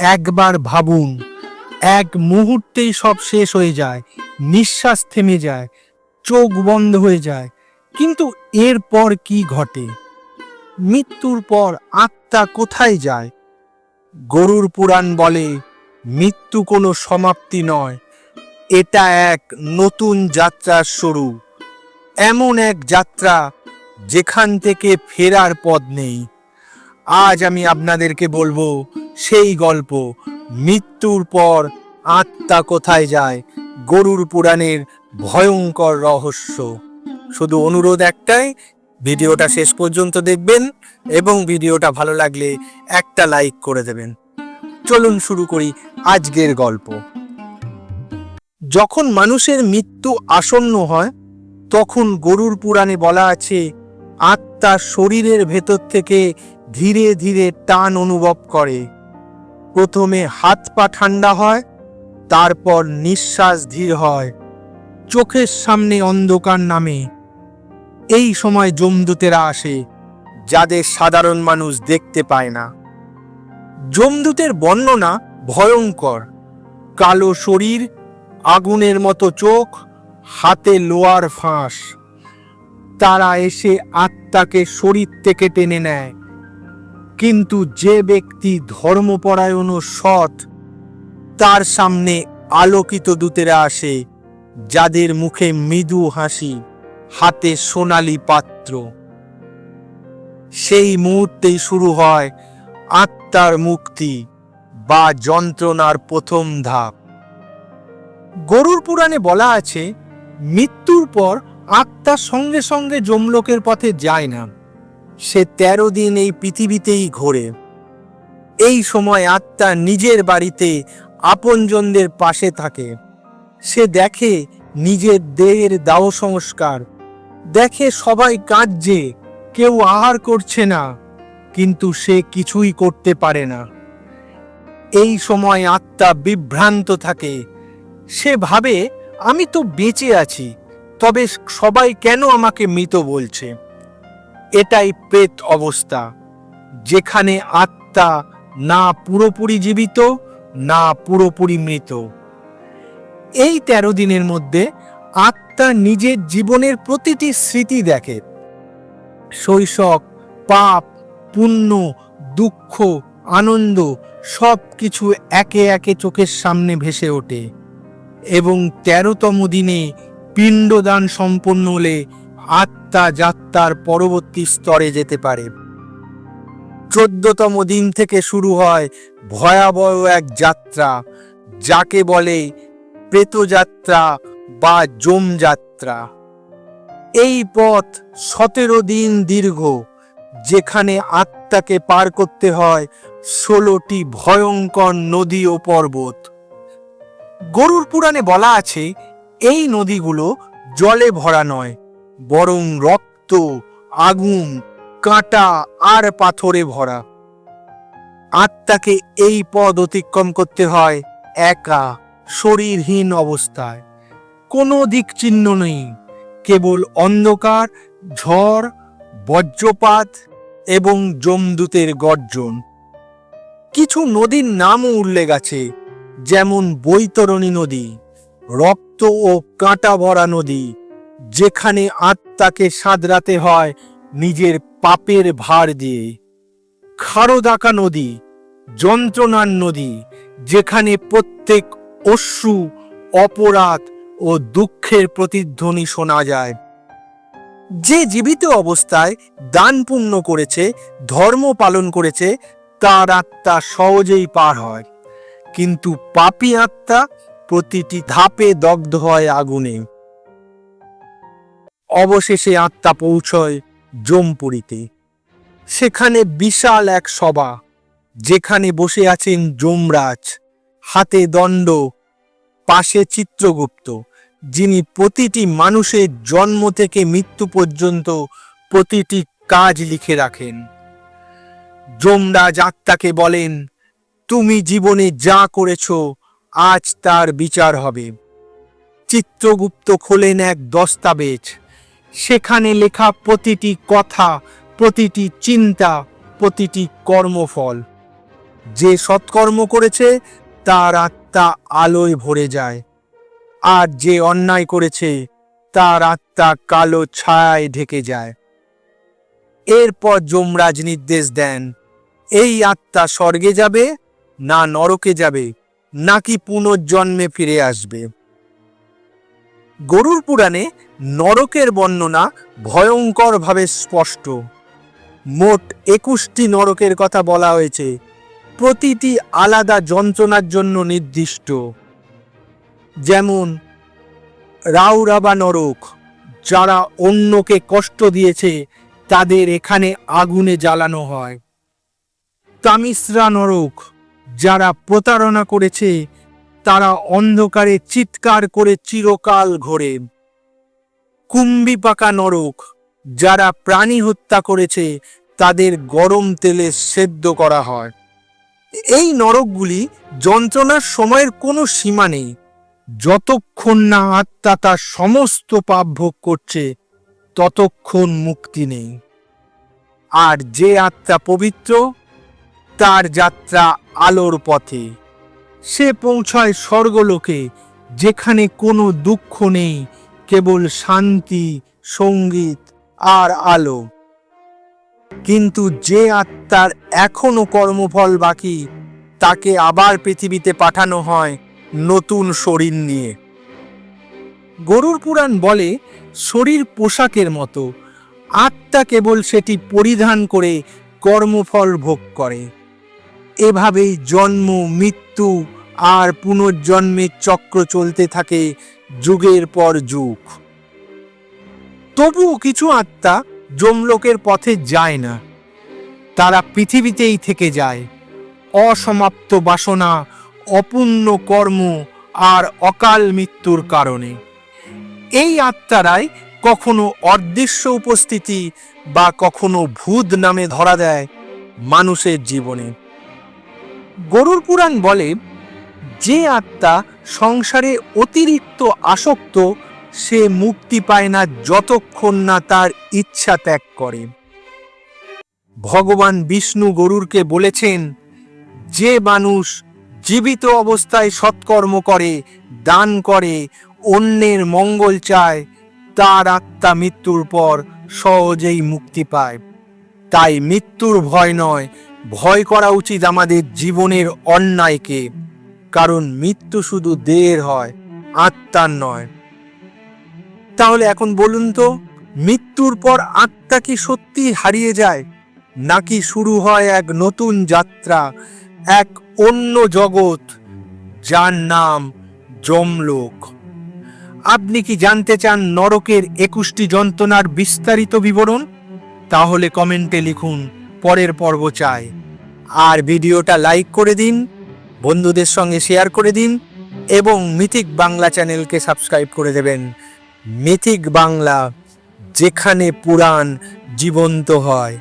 একবার ভাবুন, এক মুহূর্তেই সব শেষ হয়ে যায়, নিঃশ্বাস থেমে যায়, চোখ বন্ধ হয়ে যায়। কিন্তু এরপর কি ঘটে? মৃত্যুর পর আত্মা কোথায় যায়? গরুর পুরাণ বলে, মৃত্যু কোনো সমাপ্তি নয়, এটা এক নতুন যাত্রার শুরু। এমন এক যাত্রা যেখান থেকে ফেরার পথ নেই। আজ আমি আপনাদেরকে বলব সেই গল্প। মৃত্যুর পর আত্মা কোথায় যায়? গরুর পুরাণের ভয়ঙ্কর রহস্য। শুধু অনুরোধ একটাই, ভিডিওটা শেষ পর্যন্ত দেখবেন এবং ভিডিওটা ভালো লাগলে একটা লাইক করে দেবেন। চলুন শুরু করি আজকের গল্প। যখন মানুষের মৃত্যু আসন্ন হয়, তখন গরুর পুরাণে বলা আছে, আত্মা শরীরের ভেতর থেকে ধীরে ধীরে টান অনুভব করে। প্রথমে হাত পা ঠান্ডা হয়, তারপর নিঃশ্বাস ধীর হয়, চোখের সামনে অন্ধকার নামে। এই সময় জমদূতেরা আসে, যাদের সাধারণ মানুষ দেখতে পায় না। জমদূতের বর্ণনা ভয়ঙ্কর। কালো শরীর, আগুনের মতো চোখ, হাতে লোয়ার ফাঁস। তারা এসে আত্মাকে শরীর থেকে টেনে নেয়। কিন্তু যে ব্যক্তি ধর্মপরায়ণ ও সৎ, তার সামনে আলোকিত দূতেরা আসে, যাদের মুখে মৃদু হাসি, হাতে সোনালি পাত্র। সেই মুহূর্তেই শুরু হয় আত্মার মুক্তি বা যন্ত্রণার প্রথম ধাপ। গরুর পুরাণে বলা আছে, মৃত্যুর পর আত্মা সঙ্গে সঙ্গে যমলোকের পথে যায় না। সে তেরো দিন এই পৃথিবীতেই ঘোরে। এই সময় আত্মা নিজের বাড়িতে আপনজনদের পাশে থাকে। সে দেখে নিজের দেহের দাহ সংস্কার। দেখে সবাই কাঁদছে, কেউ আহার করছে না, কিন্তু সে কিছুই করতে পারে না। এই সময় আত্মা বিভ্রান্ত থাকে। সে ভাবে, আমি তো বেঁচে আছি, তবে সবাই কেন আমাকে মৃত বলছে? এটাই প্রেত অবস্থা। যেখানে আত্মা না পুরোপুরি জীবিত, না পুরোপুরি মৃত। এই তেরো দিনের মধ্যে আত্মা নিজের জীবনের প্রতিটি স্মৃতি দেখে। শৈশব, পাপ, পুণ্য, দুঃখ, আনন্দ সব কিছু একে একে চোখের সামনে ভেসে ওঠে। এবং তেরোতম দিনে পিণ্ডদান সম্পন্ন হলে আত্মা যাত্রার পরবর্তী স্তরে যেতে পারে। চোদ্দতম দিন থেকে শুরু হয় ভয়াবহ এক যাত্রা, যাকে বলে প্রেতযাত্রা বা যমযাত্রা এই পথ সতেরো দিন দীর্ঘ, যেখানে আত্মাকে পার করতে হয় ষোলোটি ভয়ঙ্কর নদী ও পর্বত। গরুর পুরাণে বলা আছে, এই নদীগুলো জলে ভরা নয় বরং রক্ত, আগুন, কাঁটা আর পাথরে ভরা। আত্মাকে এই পদ অতিক্রম করতে হয় একা, শরীরহীন অবস্থায়। কোনো দিক চিহ্ন নেই, কেবল অন্ধকার, ঝড়, বজ্রপাত এবং জমদূতের গর্জন। কিছু নদীর নামও উল্লেখ আছে, যেমন বৈতরণী নদী, রক্ত ও কাঁটা ভরা নদী যেখানে আত্মাকে সাঁতরাতে হয় নিজের পাপের ভার দিয়ে। খারদাকা নদী, যন্ত্রণার নদী, যেখানে প্রত্যেক অশ্রু, অপরাধ ও দুঃখের প্রতিধ্বনি শোনা যায়। যে জীবিত অবস্থায় দান পুণ্য করেছে, ধর্ম পালন করেছে, তার আত্মা সহজেই পার হয়। কিন্তু পাপী আত্মা প্রতিটি ধাপে দগ্ধ হয় আগুনে। অবশেষে আত্মা পৌঁছয় জমপুরীতে। সেখানে বিশাল এক সভা, যেখানে বসে আছেন যমরাজ। হাতে দণ্ড, পাশে চিত্রগুপ্ত, যিনি প্রতিটি মানুষের জন্ম থেকে মৃত্যু পর্যন্ত প্রতিটি কাজ লিখে রাখেন। যমরাজ আত্মাকে বলেন, তুমি জীবনে যা করেছ, আজ তার বিচার হবে। চিত্রগুপ্ত খোলেন এক দস্তাবেজ। সেখানে লেখা প্রতিটি কথা, প্রতিটি চিন্তা, প্রতিটি কর্মফল। যে সৎকর্ম করেছে, তার আত্মা আলোয় ভরে যায়। আর যে অন্যায় করেছে, তার আত্মা কালো ছায়ায় ঢেকে যায়। এরপর যমরাজ নির্দেশ দেন, এই আত্মা স্বর্গে যাবে, না নরকে যাবে, নাকি পুনর্জন্মে ফিরে আসবে? গরুর পুরাণে নরকের বর্ণনা ভয়ঙ্করভাবে স্পষ্ট। মোট একুশটি নরকের কথা বলা হয়েছে। প্রতিটি আলাদা যন্ত্রণার জন্য নির্দিষ্ট। যেমন, রাউরাবা নরক, যারা অন্যকে কষ্ট দিয়েছে, তাদের এখানে আগুনে জ্বালানো হয়। তামিসরা নরক, যারা প্রতারণা করেছে তারা অন্ধকারে চিৎকার করে চিরকাল ঘোরে। কুম্বি পাকা নরক, যারা প্রাণী হত্যা করেছে, তাদের গরম তেলে সেদ্ধ করা হয়। এই নরকগুলি যন্ত্রণার সময়ের কোনো সীমা নেই। যতক্ষণ না আত্মা তার সমস্ত পাপ ভোগ করছে, ততক্ষণ মুক্তি নেই। আর যে আত্মা পবিত্র, তার যাত্রা আলোর পথে। সে পৌঁছায় স্বর্গলোকে, যেখানে কোনো দুঃখ নেই, কেবল শান্তি, সংগীত আর আলো। কিন্তু যে আত্মার এখনও কর্মফল বাকি, তাকে আবার পৃথিবীতে পাঠানো হয় নতুন শরীর নিয়ে। গরুর পুরাণ বলে, শরীর পোশাকের মতো, আত্মা কেবল সেটি পরিধান করে কর্মফল ভোগ করে। এভাবেই জন্ম মৃত্যু আর পুনর্জন্মের চক্র চলতে থাকে যুগের পর যুগ। তবুও কিছু আত্মা যমলোকের পথে যায় না। তারা পৃথিবীতেই থেকে যায়। অসমাপ্ত বাসনা, অপূর্ণ কর্ম আর অকাল মৃত্যুর কারণে। এই আত্মারাই কখনো অদৃশ্য উপস্থিতি বা কখনো ভূত নামে ধরা দেয় মানুষের জীবনে। গরুর পুরাণ বলে, যে আত্মা সংসারে অতিরিক্ত আসক্ত, সে মুক্তি পায় না যতক্ষণ না তার ইচ্ছা ত্যাগ করে। ভগবান বিষ্ণু গরুরকে বলেছেন, যে মানুষ জীবিত অবস্থায় সৎকর্ম করে, দান করে, অন্যের মঙ্গল চায়, তার আত্মা মৃত্যুর পর সহজেই মুক্তি পায়। তাই মৃত্যুর ভয় নয় ভয় করা উচিত আমাদের জীবনের অন্যায়কে, কারণ মৃত্যু শুধু দেহের হয়, আত্মার নয়। তাহলে এখন বলুন তো, মৃত্যুর পর আত্মা কি সত্যি হারিয়ে যায়, নাকি শুরু হয় এক নতুন যাত্রা, এক অন্য জগৎ, যার নাম যমলোক? আপনি কি জানতে চান নরকের একুশটি যন্ত্রণার বিস্তারিত বিবরণ? তাহলে কমেন্টে লিখুন। পরের পর্ব চাই। আর ভিডিওটা লাইক করে দিন, বন্ধুদের সঙ্গে শেয়ার করে দিন, এবং মিথিক বাংলা চ্যানেলকে সাবস্ক্রাইব করে দেবেন। মিথিক বাংলা, যেখানে পুরাণ জীবন্ত হয়।